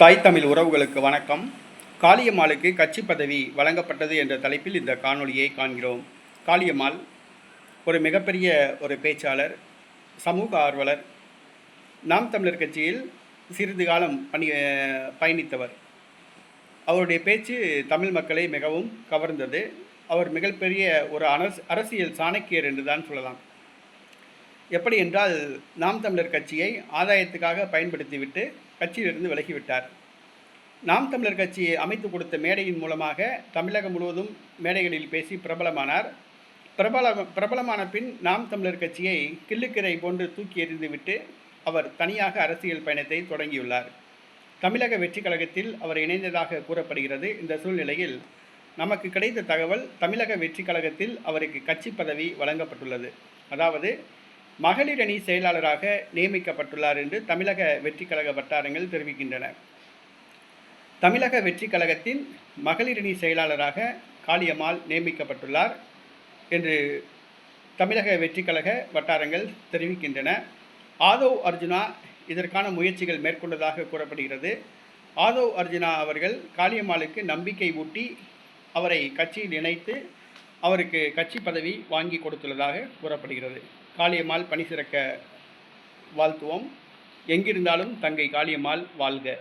தாய் தமிழ் உறவுகளுக்கு வணக்கம். காளியம்மாளுக்கு கட்சி பதவி வழங்கப்பட்டது என்ற தலைப்பில் இந்த காணொளியை காண்கிறோம். காளியம்மாள் ஒரு மிகப்பெரிய ஒரு பேச்சாளர் சமூக ஆர்வலர் நாம் தமிழர் கட்சியில் சிறிது காலம் பணி பயணித்தவர். அவருடைய பேச்சு தமிழ் மக்களை மிகவும் கவர்ந்தது. அவர் மிகப்பெரிய ஒரு அரசியல் சாணக்கியர் என்று தான் சொல்லலாம். எப்படி என்றால் நாம் தமிழர் கட்சியை ஆதாயத்துக்காக பயன்படுத்திவிட்டு கட்சியிலிருந்து விலகிவிட்டார். நாம் தமிழர் கட்சியை அமைத்து கொடுத்த மேடையின் மூலமாக தமிழகம் முழுவதும் மேடைகளில் பேசி பிரபலமானார். பிரபல பிரபலமான பின் நாம் தமிழர் கட்சியை கிள்ளுக்கிரை போன்று தூக்கி எறிந்துவிட்டு அவர் தனியாக அரசியல் பயணத்தை தொடங்கியுள்ளார். தமிழக வெற்றி கழகத்தில் அவர் இணைந்ததாக கூறப்படுகிறது. இந்த சூழ்நிலையில் நமக்கு கிடைத்த தகவல் தமிழக வெற்றி கழகத்தில் அவருக்கு கட்சி பதவி வழங்கப்பட்டுள்ளது. அதாவது மகளிர் அணி செயலாளராக நியமிக்கப்பட்டுள்ளார் என்று தமிழக வெற்றி கழக வட்டாரங்கள் தெரிவிக்கின்றன. தமிழக வெற்றி கழகத்தின் மகளிர் அணி செயலாளராக காளியம்மாள் நியமிக்கப்பட்டுள்ளார் என்று தமிழக வெற்றி கழக வட்டாரங்கள் தெரிவிக்கின்றன. ஆதவ் அர்ஜுனா இதற்கான முயற்சிகள் மேற்கொண்டதாக கூறப்படுகிறது. ஆதவ் அர்ஜுனா அவர்கள் காளியம்மாளுக்கு நம்பிக்கை ஊட்டி அவரை கட்சியில் இணைத்து அவருக்கு கட்சி பதவி வாங்கி கொடுத்துள்ளதாக கூறப்படுகிறது. காளியம்மாள் பணி சிறக்க வாழ்த்துவோம். எங்கிருந்தாலும் தங்கை காளியம்மாள் வாழ்க.